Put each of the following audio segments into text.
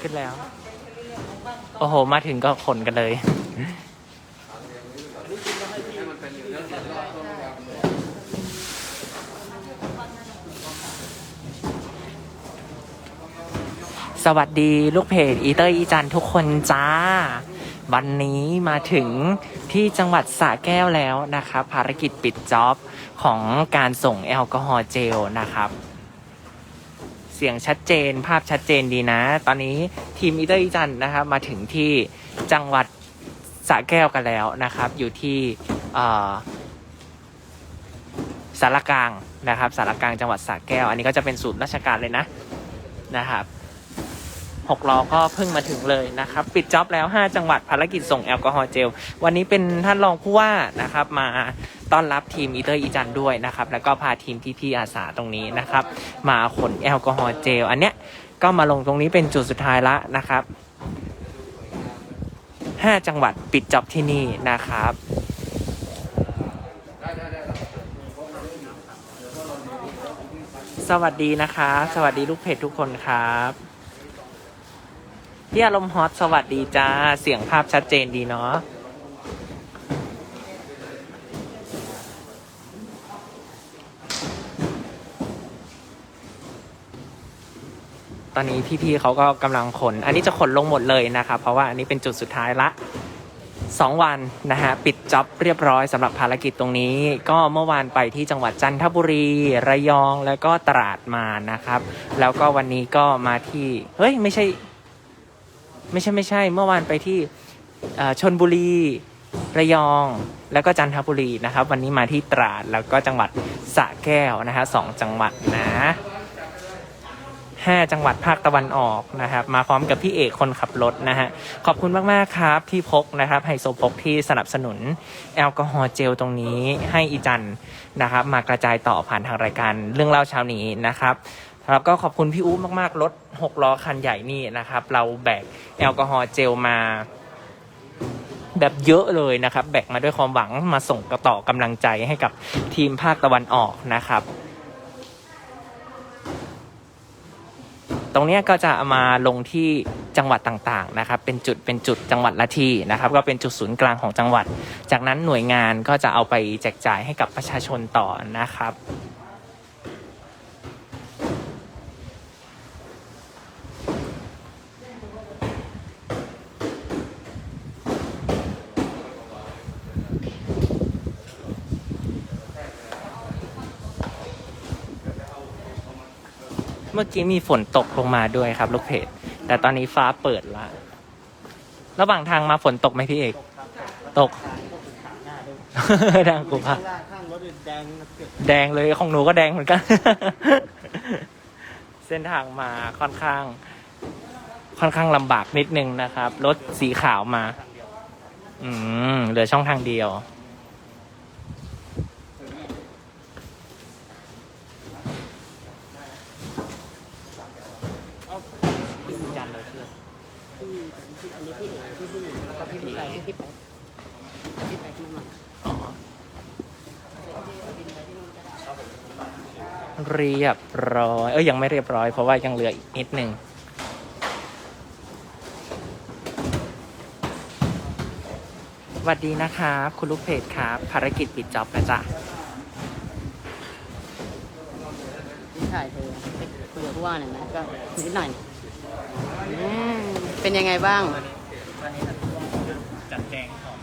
ขึ้นแล้ว โอ้โห มาถึงก็ขนกันเลย สวัสดีลูกเพจอีเตอร์อีจันทุกคนจ้า วันนี้มาถึงที่จังหวัดสระแก้วแล้วนะครับ ภารกิจปิดจ็อบของการส่งแอลกอฮอล์เจลนะครับ สียงชัดเจน ภาพชัดเจนดีนะ ตอนนี้ทีมอีเตอร์อีจันนะครับมาถึงที่จังหวัดสระแก้วกันแล้วนะครับ อยู่ที่สารกลางนะครับสารกลางจังหวัดสระแก้ว อันนี้ก็จะเป็นศูนย์ราชการเลยนะนะครับ หกล้อก็เพิ่งมาถึงเลยนะครับ ปิดจ็อบแล้ว 5 จังหวัดภารกิจส่งแอลกอฮอล์เจล วันนี้เป็นท่านรองผู้ว่านะครับมาต้อนรับทีมอีเตอร์อีจันด้วยนะครับ แล้วก็พาทีมพี่ๆอาสาตรงนี้นะครับ มาขนแอลกอฮอล์เจล อันเนี้ยก็มาลงตรงนี้เป็นจุดสุดท้ายละนะครับ 5 จังหวัดปิดจ็อบที่นี่นะครับสวัสดีนะครับสวัสดีลูกเพจทุกคนครับ พี่อารมณ์ฮอตสวัสดีจ้า เสียงภาพชัดเจนดีเนาะตอนนี้พี่ๆเขาก็กำลังขน อันนี้จะขนลงหมดเลยนะครับ เพราะว่าอันนี้เป็นจุดสุดท้ายละ 2 วันนะฮะ ปิดจ็อบเรียบร้อยสำหรับภารกิจตรงนี้ ก็เมื่อวานไปที่จังหวัดจันทบุรี ระยองแล้วก็ตราดมานะครับ แล้วก็วันนี้ก็มาที่ เฮ้ย ไม่ใช่ ไม่ใช่ไม่ใช่ เมื่อวานไปที่ชนบุรีระยองแล้วก็จันทบุรีนะครับ วันนี้มาที่ตราดแล้วก็จังหวัดสระแก้วนะฮะสองจังหวัดนะห้าจังหวัดภาคตะวันออกนะครับ มาพร้อมกับพี่เอกคนขับรถนะฮะขอบคุณมากๆครับพี่พกนะครับไฮโซพกที่สนับสนุนแอลกอฮอล์เจลตรงนี้ให้อีจันนะครับ มากระจายต่อผ่านทางรายการเรื่องเล่าเช้านี้นะครับ แล้วก็ขอบคุณพี่อู้มากๆ รถหกล้อคันใหญ่นี่นะครับ เราแบกแอลกอฮอล์เจลมา แบบเยอะเลยนะครับ แบกมาด้วยความหวังมาส่งกระต่อกำลังใจให้กับทีมภาคตะวันออกนะครับ ตรงนี้ก็จะามาลงที่จังหวัดต่างๆนะครับ เป็นจุดเป็นจุดจังหวัดละที่นะครับ ก็เป็นจุดศูนย์กลางของจังหวัด จากนั้นหน่วยงานก็จะเอาไปแจกจ่ายให้กับประชาชนต่อนะครับ เมื่อกี้มีฝนตกลงมาด้วยครับ ลูกเพจ แต่ตอนนี้ฟ้าเปิดละ ระหว่างทางมาฝนตกไหมพี่เอก ตกดังกูพะข้างรถแดงเกือบแดงเลยของหนูก็แดงเหมือนกัน เส้นทางมาค่อนข้าง ค่อนข้างลำบากนิดนึงนะครับ รถสีขาวมา อืมเหลือช่องทางเดียว จันเลยเชื่อที่อันนี้พี่เอกที่พี่แล้วก็พี่ไปที่ไปที่ไปที่มาอ๋อเรียบร้อย เอ้ยยังไม่เรียบร้อยเพราะว่ายังเหลืออีกนิดหนึ่งสวัสดีนะครับ คุณลูกเพจครับ ภารกิจปิดจ็อบนะจ๊ะ ที่ ถ่ายเธอไปคุยกับผู้ว่าหน่อยไหมก็นิดหน่อยอืมเป็นยังไงบ้างจัดแจงของ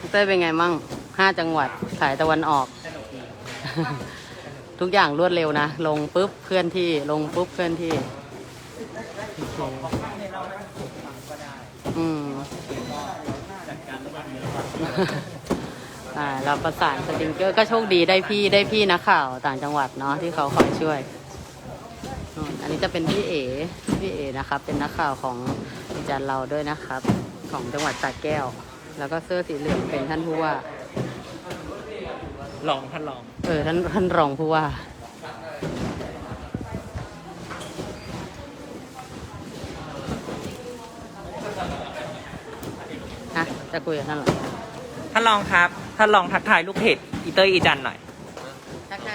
พี่เต้ยเป็นไงมั่งห้าจังหวัดสายตะวันออก ทุกอย่างรวดเร็วนะ ลงปุ๊บเคลื่อนที่ลงปุ๊บเคลื่อนที่โอเคอืม อ่าเราประสานสติงเกอร์ก็โชคดีได้พี่ได้พี่นักข่าวต่างจังหวัดเนาะที่เขาคอยช่วยอืมอันนี้จะเป็นพี่เอพี่เอนะครับ เป็นนักข่าวของอาจารย์เราด้วยนะครับ ของจังหวัดสระแก้ว แล้วก็เสื้อสีเหลืองเป็นท่านผู้ว่า ลองท่านลอง เออท่านท่านรองผู้ว่า ฮะ จะคุยกับท่านเหรอ ท่านลองครับ ท่านลองทักทายลูกเพจอีเตอร์อีจันหน่อย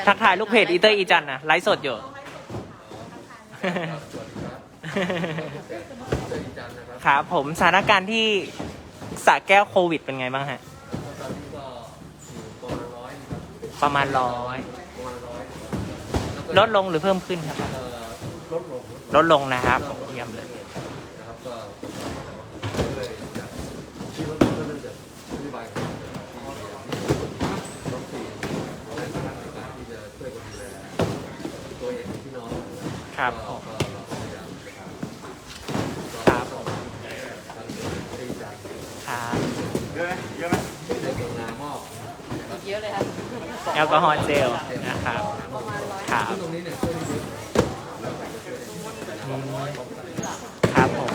ทักทายลูกเพจอีเตอร์อีจันนะไลฟ์สดอยู่สวัสดีครับเจออีจันนะครับครับผมสถานการณ์ที่สระแก้วโควิดเป็นไงบ้างฮะตอนนี้ก็อยู่ประมาณร้อยนะครับประมาณร้อยประมาณร้อยลดลงหรือเพิ่มขึ้นครับเอ่อลดลง ลดลงนะครับผมเยี่ยมเลยนะครับก็เลยจะที่ว่าก็เริ่มจะอธิบายของที่น้องสี่ในฐานะในการที่จะช่วยกันดูแลตัวเองพี่น้อง ครับก็ผมก็เราพยายามนะครับ ครับผมทางที่จันครับได้กรุณามอบเยอะเลยค่ะแอลกอฮอล์เจลนะครับครับซึ่งตรงนี้เนี่ยช่วยได้เยอะอืมครับผม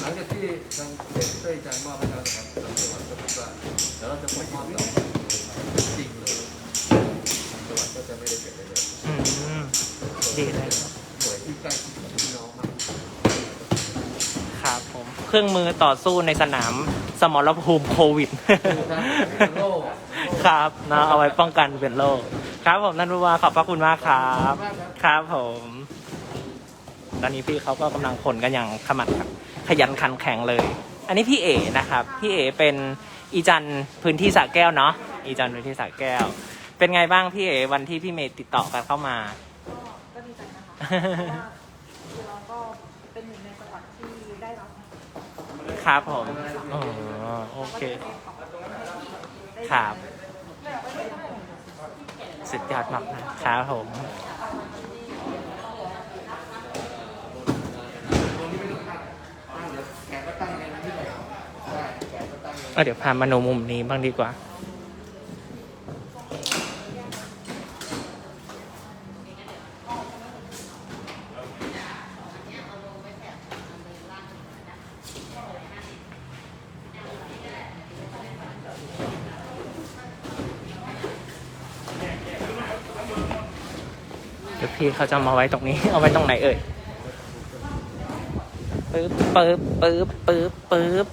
หลังจากที่ทางเขตได้จันมอบให้แล้วนะครับทางจังหวัดก็บอกว่าเดี๋ยวเราจะปกมอบต่อจริงเลยทางจังหวัดก็จะไม่ได้เก็บไว้เลย อืมดีเลยหน่วยที่ใกล้ชิดกับครับผมเครื่องมือต่อสู้ในสนามสมรภูมิโควิด ครับเนะเอาไว้ป้องกันเป็นโรคครับผมท่านผู้ว่าขอบพระคุณมากครับ ครับผม ตอนนี้พี่เขาก็กำลังขนกันอย่างขมัดขยันขันแข็งเลย อันนี้พี่เอนะครับ พี่เอเป็นอีจันพื้นที่สระแก้วเนาะอีจันพื้นที่สระแก้ว เป็นไงบ้างพี่เอวันที่พี่เมย์ติดต่อกันเข้ามา เพราะว่าคือเราก็เป็นหนึ่งในจังหวัดที่ได้รับครับผมอ๋อโอเค ครับ สุดยอดมากนะครับผม เอาเดี๋ยวพามาโนมุมนี้บ้างดีกว่า เดี๋ยวพี่เขาจะมาไว้ตรงนี้ เอาไว้ตรงไหนเอ่ยปึ๊บปึ๊บปึ๊บปึ๊บปึ๊บ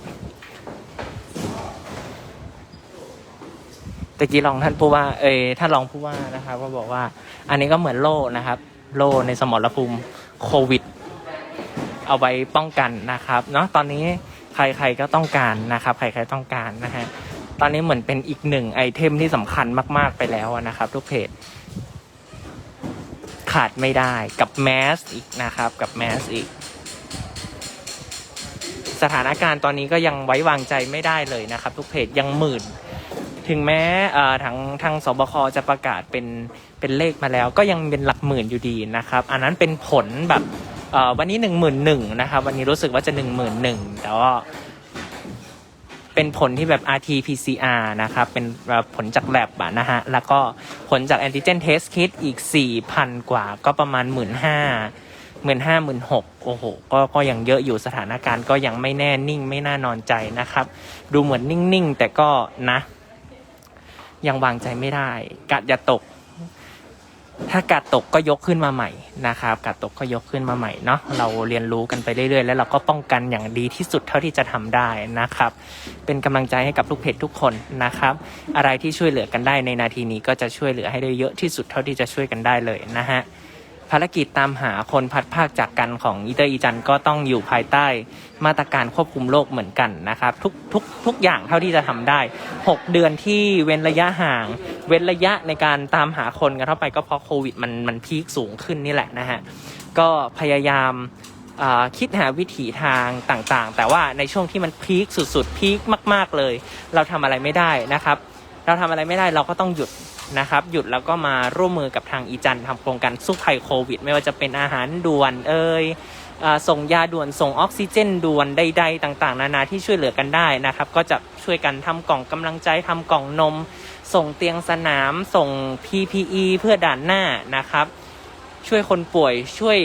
ตะกี้ลองท่านผู้ว่า เอ้ยท่านรองผู้ว่านะครับก็บอกว่า อันนี้ก็เหมือนโล่นะครับ โล่ในสมรภูมิโควิด เอาไว้ป้องกันนะครับ เนาะตอนนี้ใครๆก็ต้องการนะครับ ใครๆต้องการนะฮะตอนนี้เหมือนเป็นอีกหนึ่งไอเทมที่สำคัญมาก ๆไปแล้วนะครับ ทุกเพจ ขาดไม่ได้กับแมสอีกนะครับ กับแมสอีก สถานการณ์ตอนนี้ก็ยังไว้วางใจไม่ได้เลยนะครับ ทุกเพจยังหมื่น ถึงแม้ทางทางสบคจะประกาศเป็นเป็นเลขมาแล้ว ก็ยังเป็นหลักหมื่นอยู่ดีนะครับ อันนั้นเป็นผลแบบวันนี้หนึ่งหมื่นหนึ่งนะครับ วันนี้รู้สึกว่าจะหนึ่งหมื่นหนึ่งแต่ว่า เป็นผลที่แบบ RT-PCR นะครับ เป็นผลจากแลบอะนะฮะ แล้วก็ผลจาก antigen test kit อีก 4,000 กว่า ก็ประมาณ 1 5 0 0 0 หมื่นห้าหมื่นหกโอ้โห ก็ก็ยังเยอะอยู่สถานการณ์ก็ยังไม่แน่นิ่งไม่น่านอนใจนะครับ ดูเหมือนนิ่งๆ แต่ก็นะ ยังวางใจไม่ได้กัดอย่าตก ถ้ากัดตกก็ยกขึ้นมาใหม่นะครับกัดตกก็ยกขึ้นมาใหม่เนาะเราเรียนรู้กันไปเรื่อยๆ แล้วเราก็ป้องกันอย่างดีที่สุดเท่าที่จะทำได้นะครับ เป็นกำลังใจให้กับลูกเพจทุกคนนะครับ อะไรที่ช่วยเหลือกันได้ในนาทีนี้ก็จะช่วยเหลือให้ได้เยอะที่สุดเท่าที่จะช่วยกันได้เลยนะฮะ ภารกิจตามหาคนพัดภาคจากกันของอีเตอร์อีจันก็ต้องอยู่ภายใต้มาตรการควบคุมโรคเหมือนกันนะครับ ทุกทุกทุกอย่างเท่าที่จะทำได้ 6 เดือนที่เว้นระยะห่าง เว้นระยะในการตามหาคนกันเข้าไปก็เพราะโควิดมันมันพีคสูงขึ้นนี่แหละนะฮะก็พยายามคิดหาวิถีทางต่างๆ แต่ว่าในช่วงที่มันพีคสุดๆพีคมาก ๆเลย เราทำอะไรไม่ได้นะครับ เราทำอะไรไม่ได้เราก็ต้องหยุด นะครับ หยุดแล้วก็มาร่วมมือกับทางอีจันทำโครงการสู้ภัยโควิด ไม่ว่าจะเป็นอาหารด่วนเอ่ยส่งยาด่วนส่งออกซิเจนด่วนใดๆต่างๆ นานาที่ช่วยเหลือกันได้นะครับ ก็จะช่วยกันทำกล่องกำลังใจทำกล่องนม ส่งเตียงสนาม ส่ง PPE เพื่อด่านหน้านะครับ ช่วยคนป่วยช่วย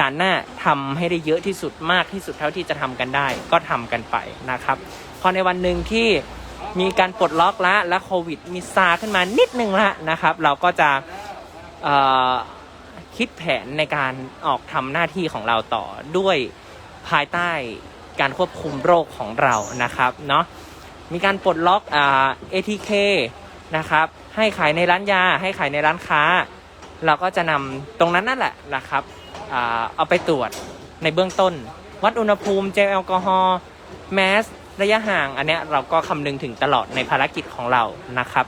ด่านหน้าทำให้ได้เยอะที่สุดมากที่สุดเท่าที่จะทำกันได้ ก็ทำกันไปนะครับพอในวันหนึ่งที่ มีการปลดล็อกละและโควิดมีซาขึ้นมานิดนึงละนะครับ เราก็จะคิดแผนในการออกทำหน้าที่ของเราต่อด้วยภายใต้การควบคุมโรคของเรานะครับเนาะมีการปลดล็อกอ่า ATK นะครับ ให้ขายในร้านยา ให้ขายในร้านค้า เราก็จะนำตรงนั้นนั่นแหละนะครับอ่าเอาไปตรวจในเบื้องต้น วัดอุณหภูมิเจลแอลกอฮอล์แมส ระยะห่างอันเนี้ยเราก็คำนึงถึงตลอดในภารกิจของเรานะครับ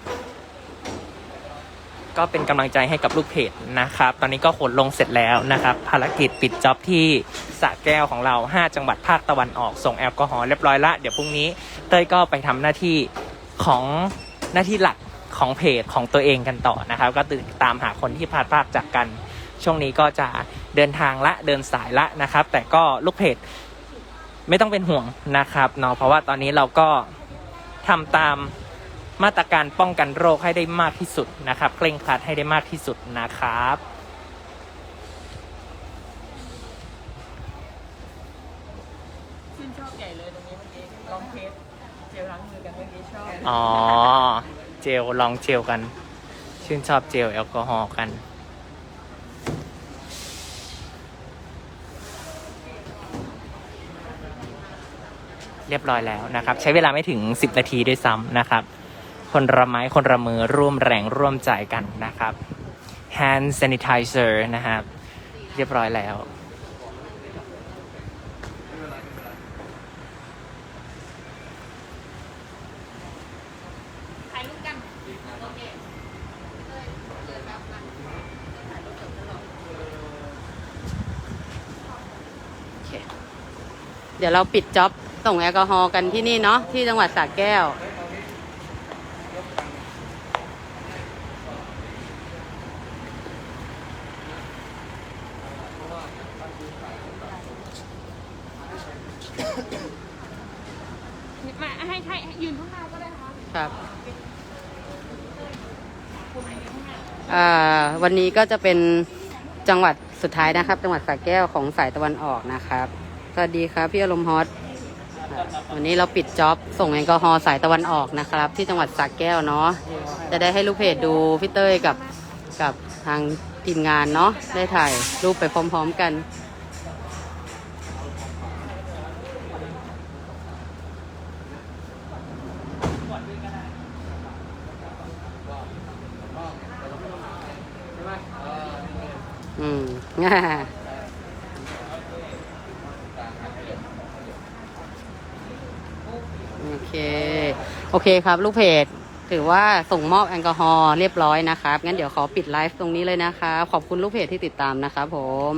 ก็เป็นกำลังใจให้กับลูกเพจนะครับ ตอนนี้ก็ขนลงเสร็จแล้วนะครับ ภารกิจปิดจ็อบที่สระแก้วของเรา 5 จังหวัดภาคตะวันออกส่งแอลกอฮอล์เรียบร้อยละ เดี๋ยวพรุ่งนี้เต้ยก็ไปทำหน้าที่ของหน้าที่หลักของเพจของตัวเองกันต่อนะครับ ก็ติดตามหาคนที่พลาดพลาดจากกัน ช่วงนี้ก็จะเดินทางละเดินสายละนะครับ แต่ก็ลูกเพจ ไม่ต้องเป็นห่วงนะครับเนาะเพราะว่าตอนนี้เราก็ทำตามมาตรการป้องกันโรคให้ได้มากที่สุดนะครับเคร่งครัดให้ได้มากที่สุดนะครับ ชื่นชอบใหญ่เลยตรงนี้เมื่อกี้ลองเทสเจลล้างมือกันเมื่อกี้ชอบ อ๋อ เจลลองเจลกัน ชื่นชอบเจลแอลกอฮอล์กัน รียบร้อยแล้วนะครับ ใช้เวลาไม่ถึง 10 นาทีด้วยซ้ำนะครับ คนละไม้คนละมือร่วมแรงร่วมใจกันนะครับ hand sanitizer นะครับ เรียบร้อยแล้วเดี๋ยวเราปิดจ็อบ ส่งแอลกอฮอล์กันที่นี่เนาะที่จังหวัดสระแก้ว มาให้ให้ให้ยืนข้างหน้าก็ได้ค่ะครับอ่าวันนี้ก็จะเป็นจังหวัดสุดท้ายนะครับ จังหวัดสระแก้วของสายตะวันออกนะครับ สวัสดีครับพี่อารมณ์ฮอตอ่า วันนี้เราปิดจ็อบส่งแอลกอฮอล์สายตะวันออกนะครับ ที่จังหวัดสระแก้วเนาะจะได้ให้ลูกเพจดูพี่เต้ยกับกับทางทีมงานเนาะได้ถ่ายรูปไปพร้อมๆกันอืม โอเค โอเคครับ ลูกเพจถือว่าส่งมอบแอลกอฮอล์เรียบร้อยนะครับงั้นเดี๋ยวขอปิดไลฟ์ตรงนี้เลยนะคะขอบคุณลูกเพจที่ติดตามนะครับผม